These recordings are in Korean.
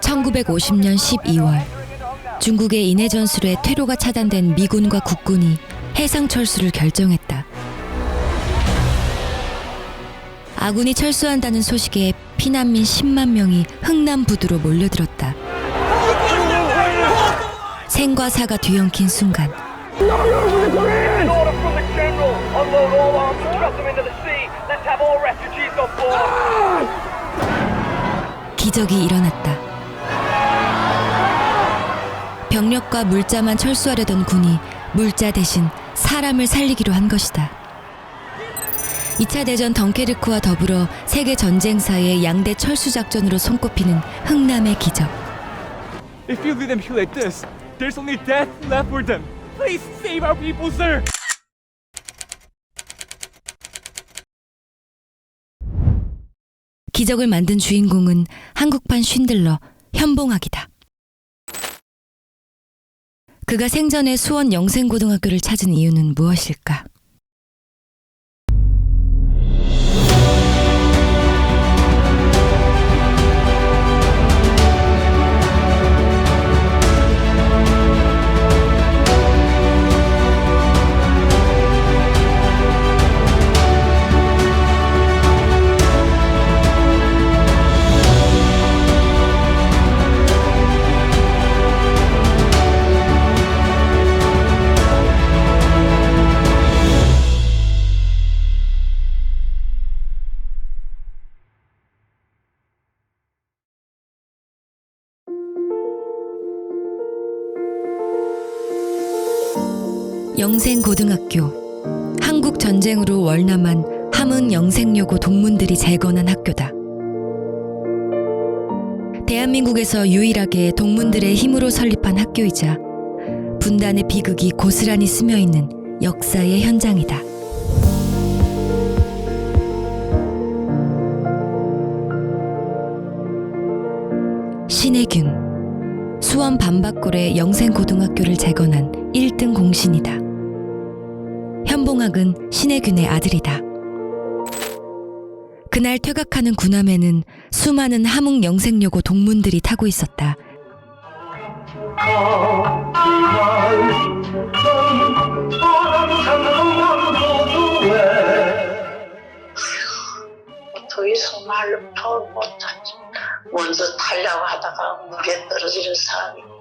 1950년 12월 Entering into Hongnam. 중국의 인해 전술에 퇴로가 차단된 미군과 국군이 해상 철수를 결정했다. 아군이 철수한다는 소식에 피난민 10만 명이 흥남 부두로 몰려들었다. 생과 사가 뒤엉킨 순간 기적이 일어났다. 병력과 물자만 철수하려던 군이 물자 대신 사람을 살리기로 한 것이다. 2차 대전 덩케르크와 더불어 세계 전쟁사의 양대 철수 작전으로 손꼽히는 흥남의 기적. If you leave them here like this, there's only death left for them. Please save our people, sir. 기적을 만든 주인공은 한국판 쉰들러 현봉학이다. 그가 생전에 수원 영생고등학교를 찾은 이유는 무엇일까? 영생고등학교 한국 전쟁으로 월남한 함흥 영생여고 동문들이 재건한 학교다. 대한민국에서 유일하게 동문들의 힘으로 설립한 학교이자 분단의 비극이 고스란히 스며 있는 역사의 현장이다. 신혜균 수원 밤바골의 영생고등학교를 재건한 1등 공신이다. 현봉학은 신혜균의 아들이다. 그날 퇴각하는 군함에는 수많은 함흥 영생여고 동문들이 타고 있었다. 더 이상 말로 표현 못하지. 먼저 타려고 하다가 물에 떨어지는 사람이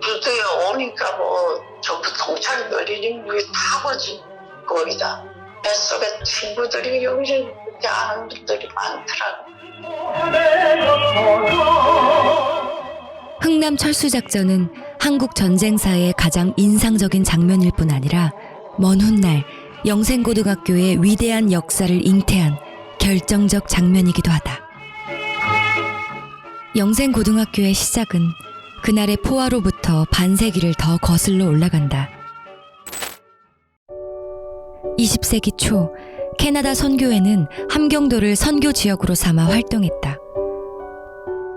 부두에 오니까 뭐 전부 동창 어린이 물에 타고지 거기다 뱃속에 친구들이 여기저기 아는 분들이 많더라고. 흥남 철수 작전은 한국 전쟁사의 가장 인상적인 장면일 뿐 아니라 먼 훗날 영생고등학교의 위대한 역사를 잉태한 결정적 장면이기도 하다. 영생고등학교의 시작은 그날의 포화로부터 반세기를 더 거슬러 올라간다. 20세기 초 캐나다 선교회는 함경도를 선교 지역으로 삼아 활동했다.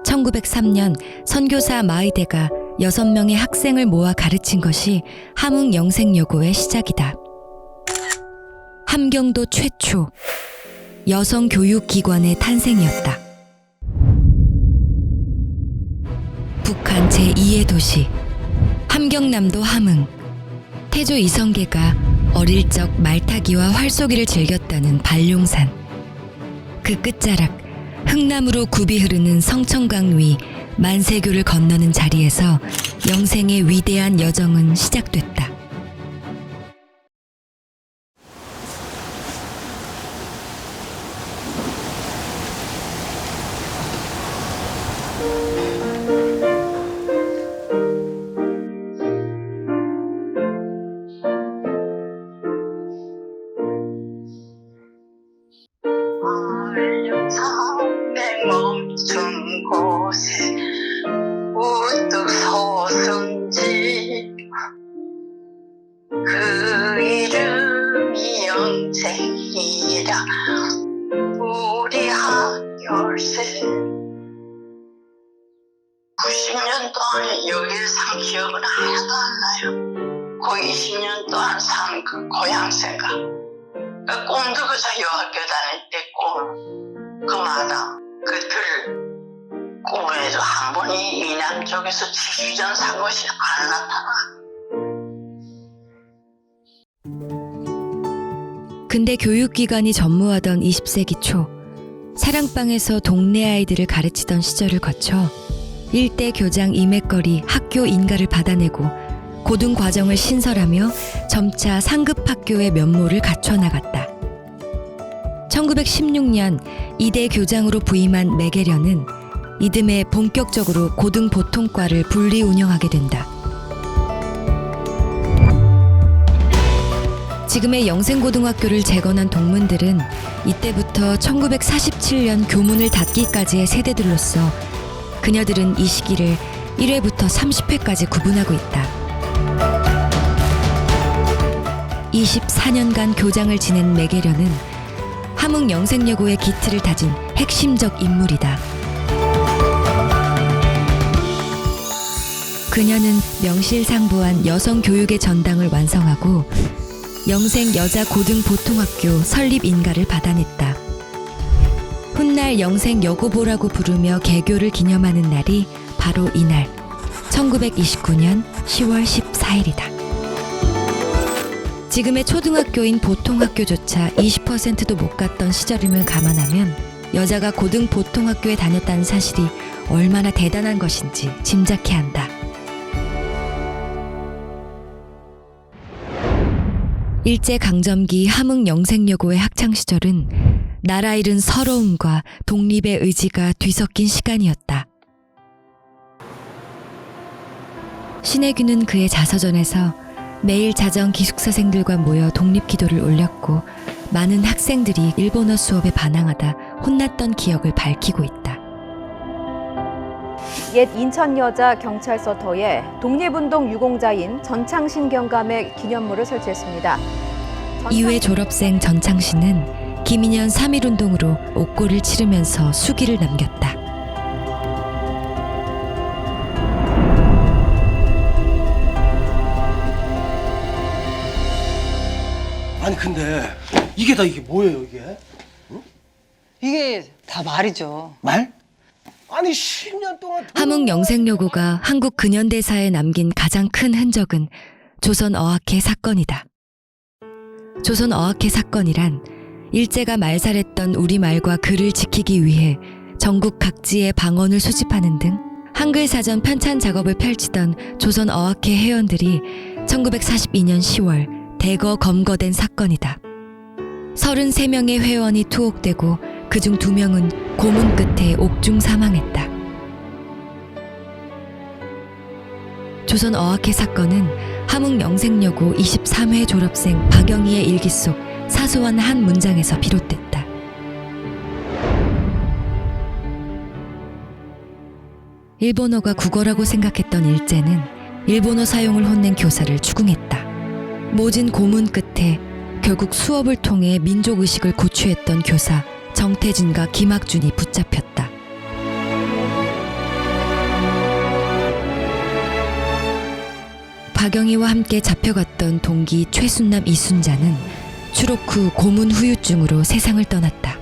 1903년 선교사 마이데가 6명의 학생을 모아 가르친 것이 함흥 영생여고의 시작이다. 함경도 최초 여성 교육 기관의 탄생이었다. 북한 제2의 도시 함경남도 함흥 태조 이성계가 어릴 적 말타기와 활쏘기를 즐겼다는 반룡산 그 끝자락 흥남으로 굽이 흐르는 성천강 위 만세교를 건너는 자리에서 영생의 위대한 여정은 시작됐다. 그 이름이 영생이라 우리 학열세 90년 동안 여기에 산 기억은 하나도 안 나요. 그 20년 동안 산 그 고향 생각. 그 꿈도 그저 여학교 다닐 때 꿈. 봄, 그 마당, 그들 꿈에도 한 번이 이남 쪽에서 지휘전 산 것이 안 나타나. 근데 교육기관이 전무하던 20세기 초 사랑방에서 동네 아이들을 가르치던 시절을 거쳐 일대 교장 이맥거리 학교 인가를 받아내고 고등 과정을 신설하며 점차 상급 학교의 면모를 갖춰 나갔다. 1916년 이대 교장으로 부임한 매계련은 이듬해 본격적으로 고등 보통과를 분리 운영하게 된다. 지금의 영생고등학교를 재건한 동문들은 이때부터 1947년 교문을 닫기까지의 세대들로서 그녀들은 이 시기를 1회부터 30회까지 구분하고 있다. 24년간 교장을 지낸 매계련은 함흥 영생여고의 기틀을 다진 핵심적 인물이다. 그녀는 명실상부한 여성 교육의 전당을 완성하고 영생 여자 고등 보통학교 설립 인가를 받아냈다. 훗날 영생 여고보라고 부르며 개교를 기념하는 날이 바로 이날 1929년 10월 14일이다. 지금의 초등학교인 보통학교조차 20%도 못 갔던 시절임을 감안하면 여자가 고등 보통학교에 다녔다는 사실이 얼마나 대단한 것인지 짐작해 한다. 일제 강점기 함흥 영생여고의 학창 시절은 나라 잃은 서러움과 독립의 의지가 뒤섞인 시간이었다. 신혜균은 그의 자서전에서 매일 자정 기숙사생들과 모여 독립기도를 올렸고 많은 학생들이 일본어 수업에 반항하다 혼났던 기억을 밝히고 있다. 옛 인천여자 경찰서 터에 독립운동 유공자인 전창신 경감의 기념물을 설치했습니다. 이후에 졸업생 전창신은 김인현 3.1운동으로 옥고를 치르면서 수기를 남겼다. 아니 근데 이게 다 이게 뭐예요 이게? 이게 다 말이죠. 말? 아니 10년 동안 함흥 영생여고가 한국 근현대사에 남긴 가장 큰 흔적은 조선 어학회 사건이다. 조선 어학회 사건이란 일제가 말살했던 우리말과 글을 지키기 위해 전국 각지의 방언을 수집하는 등 한글 사전 편찬 작업을 펼치던 조선 어학회 회원들이 1942년 10월 대거 검거된 사건이다. 33명의 회원이 투옥되고 그중 2명은 고문 끝에 옥중 사망했다. 조선 어학회 사건은 함흥 영생여고 23회 졸업생 박영희의 일기 속 사소한 한 문장에서 비롯됐다. 일본어가 국어라고 생각했던 일제는 일본어 사용을 혼낸 교사를 추궁했다. 모진 고문 끝에 결국 수업을 통해 민족 의식을 고취했던 교사 정태진과 김학준이 붙잡혔다. 박영희와 함께 잡혀갔던 동기 최순남 이순자는 추록 후 고문 후유증으로 세상을 떠났다.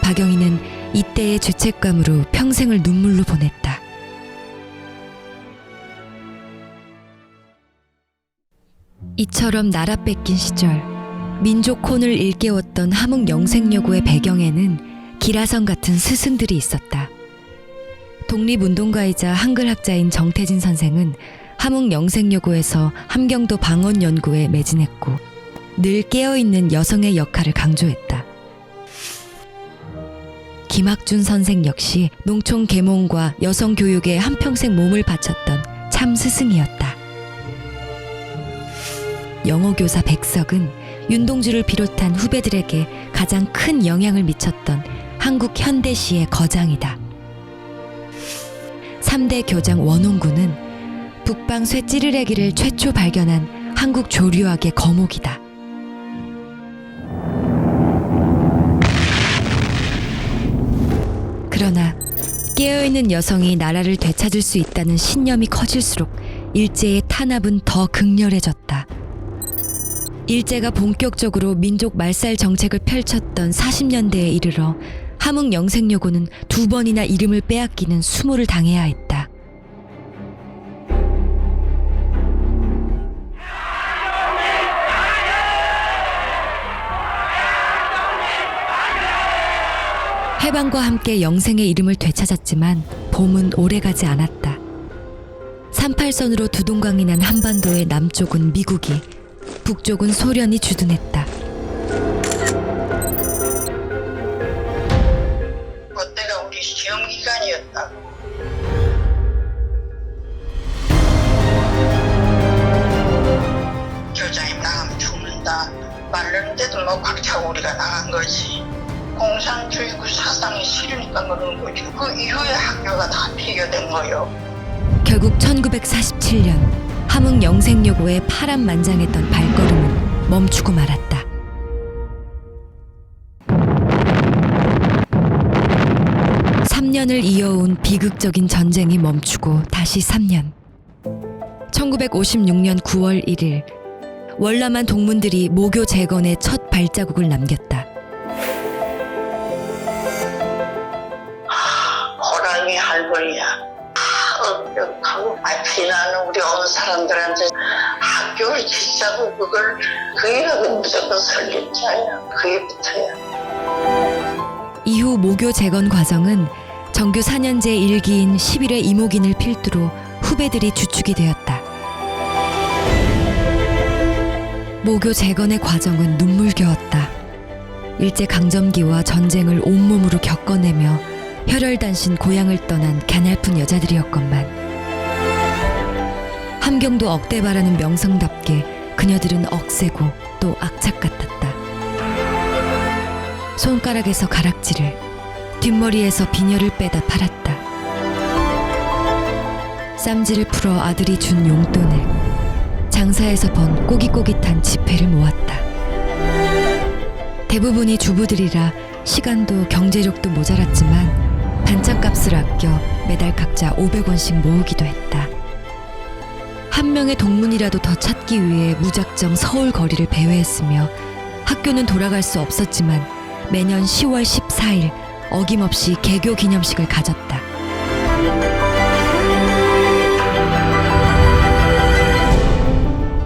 박영희는 이때의 죄책감으로 평생을 눈물로 보냈다. 이처럼 나라 뺏긴 시절 민족 혼을 일깨웠던 함흥 영생여고의 배경에는 기라성 같은 스승들이 있었다. 독립운동가이자 한글학자인 정태진 선생은 함흥 영생여고에서 함경도 방언 연구에 매진했고 늘 깨어있는 여성의 역할을 강조했다. 김학준 선생 역시 농촌 계몽과 여성 교육에 한평생 몸을 바쳤던 참 스승이었다. 영어 교사 백석은 윤동주를 비롯한 후배들에게 가장 큰 영향을 미쳤던 한국 현대시의 거장이다. 3대 교장 원홍구는 북방 쇠 찌르레기를 최초 발견한 한국 조류학의 거목이다. 그러나 깨어있는 여성이 나라를 되찾을 수 있다는 신념이 커질수록 일제의 탄압은 더 극렬해졌다. 일제가 본격적으로 민족 말살 정책을 펼쳤던 40년대에 이르러 함흥 영생여고는 두 번이나 이름을 빼앗기는 수모를 당해야 했다. 해방과 함께 영생의 이름을 되찾았지만 봄은 오래가지 않았다. 38선으로 두동강이 난 한반도의 남쪽은 미국이, 북쪽은 소련이 주둔했다. 그때가 우리 시험 기간이었다고. 교장님 나가면 죽는다. 말르는데도 뭐꽉 차고 우리가 나간 거지. 공산주의고 사상이 싫으니까 그러는 거지. 그 이후에 학교가 다 폐교된 거요. 결국 1947년 함흥 영생여고의 파란만장했던 발걸음은 멈추고 말았다. 삼년을 이어온 비극적인 전쟁이 멈추고 다시 3년. 1956년 9월 1일 월남한 동문들이 모교 재건의 첫 발자국을 남겼다. 다 엄격하고 아, 피나는 우리 온 사람들한테 학교를 짓자고 그걸 그 이라도 무조건 설립 자야. 그게부터야. 이후 모교 재건 과정은 정교 4년제 일기인 11회 이모긴을 필두로 후배들이 주축이 되었다. 모교 재건의 과정은 눈물겨웠다. 일제 강점기와 전쟁을 온몸으로 겪어내며 혈혈단신 고향을 떠난 가냘픈 여자들이었건만 함경도 억대 바라는 명성답게 그녀들은 억세고 또 악착 같았다. 손가락에서 가락지를 뒷머리에서 비녀를 빼다 팔았다. 쌈지를 풀어 아들이 준 용돈을 장사에서 번 꼬깃꼬깃한 지폐를 모았다. 대부분이 주부들이라 시간도 경제력도 모자랐지만 반찬값을 아껴 매달 각자 500원씩 모으기도 했다. 한 명의 동문이라도 더 찾기 위해 무작정 서울 거리를 배회했으며 학교는 돌아갈 수 없었지만 매년 10월 14일 어김없이 개교 기념식을 가졌다.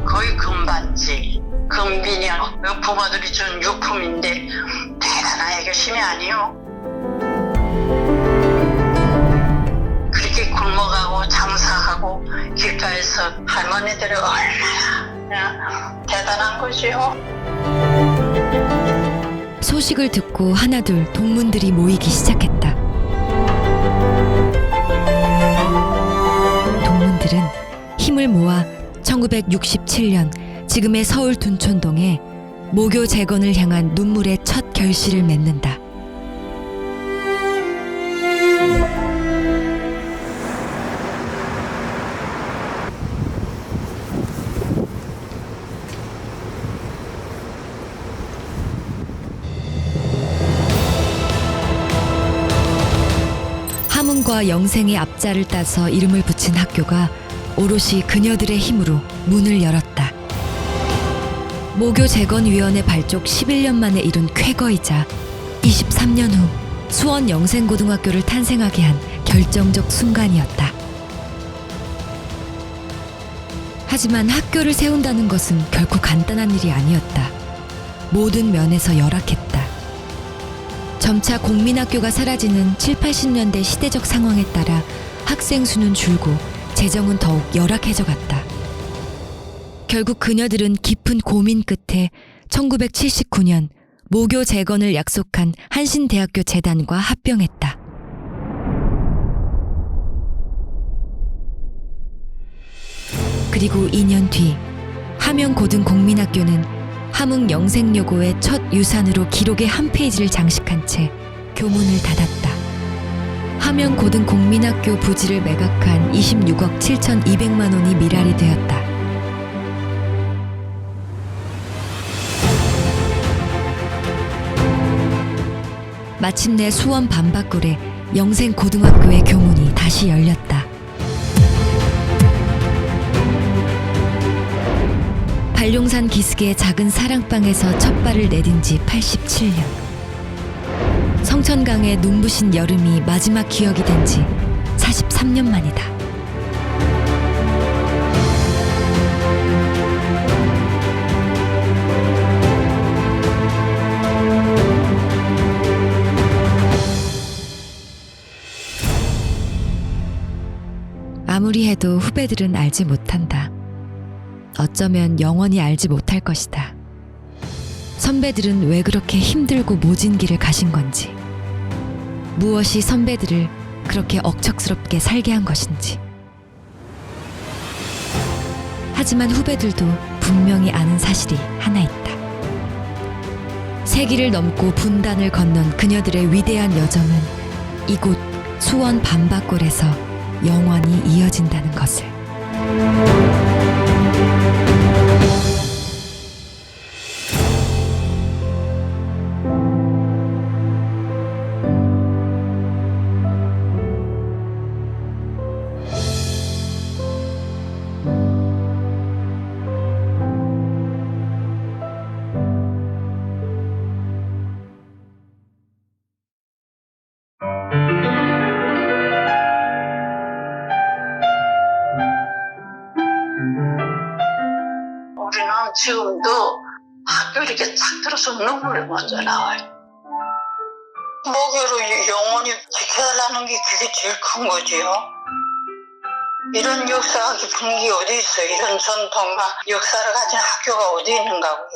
거의 금반지, 금비냥, 그 부모들이 준 유품인데 대단한 애교심이 아니요. 길가에서 할머니들이 얼마나 대단한 거지요. 소식을 듣고 하나둘 동문들이 모이기 시작했다. 동문들은 힘을 모아 1967년 지금의 서울 둔촌동에 모교 재건을 향한 눈물의 첫 결실을 맺는다. 영생의 앞자를 따서 이름을 붙인 학교가 오롯이 그녀들의 힘으로 문을 열었다. 모교 재건위원회 발족 11년 만에 이룬 쾌거이자 23년 후 수원 영생고등학교를 탄생하게 한 결정적 순간이었다. 하지만 학교를 세운다는 것은 결코 간단한 일이 아니었다. 모든 면에서 열악했다. 점차 공민학교가 사라지는 7, 80년대 시대적 상황에 따라 학생 수는 줄고 재정은 더욱 열악해져 갔다. 결국 그녀들은 깊은 고민 끝에 1979년 모교 재건을 약속한 한신대학교 재단과 합병했다. 그리고 2년 뒤 함영고등공민학교는 함흥 영생여고의 첫 유산으로 기록의 한 페이지를 장식한 채 교문을 닫았다. 함영고등 공민학교 부지를 매각한 26억 7,200만 원이 미랄이 되었다. 마침내 수원 밤바꿀에 영생 고등학교의 교문이 다시 열렸다. 관룡산 기슭의 작은 사랑방에서 첫 발을 내딘 지 87년. 성천강의 눈부신 여름이 마지막 기억이 된 지 43년 만이다. 아무리 해도 후배들은 알지 못한다. 어쩌면 영원히 알지 못할 것이다. 선배들은 왜 그렇게 힘들고 모진 길을 가신 건지. 무엇이 선배들을 그렇게 억척스럽게 살게 한 것인지. 하지만 후배들도 분명히 아는 사실이 하나 있다. 세기를 넘고 분단을 건넌 그녀들의 위대한 여정은 이곳 수원 밤바골에서 영원히 이어진다는 것을. 탁 들어서 눈물이 먼저 나와요. 목요로 영원히 지켜달라는 게 그게 제일 큰 거지요. 이런 역사가 깊은 게 어디 있어요? 이런 전통과 역사를 가진 학교가 어디 있는가고요.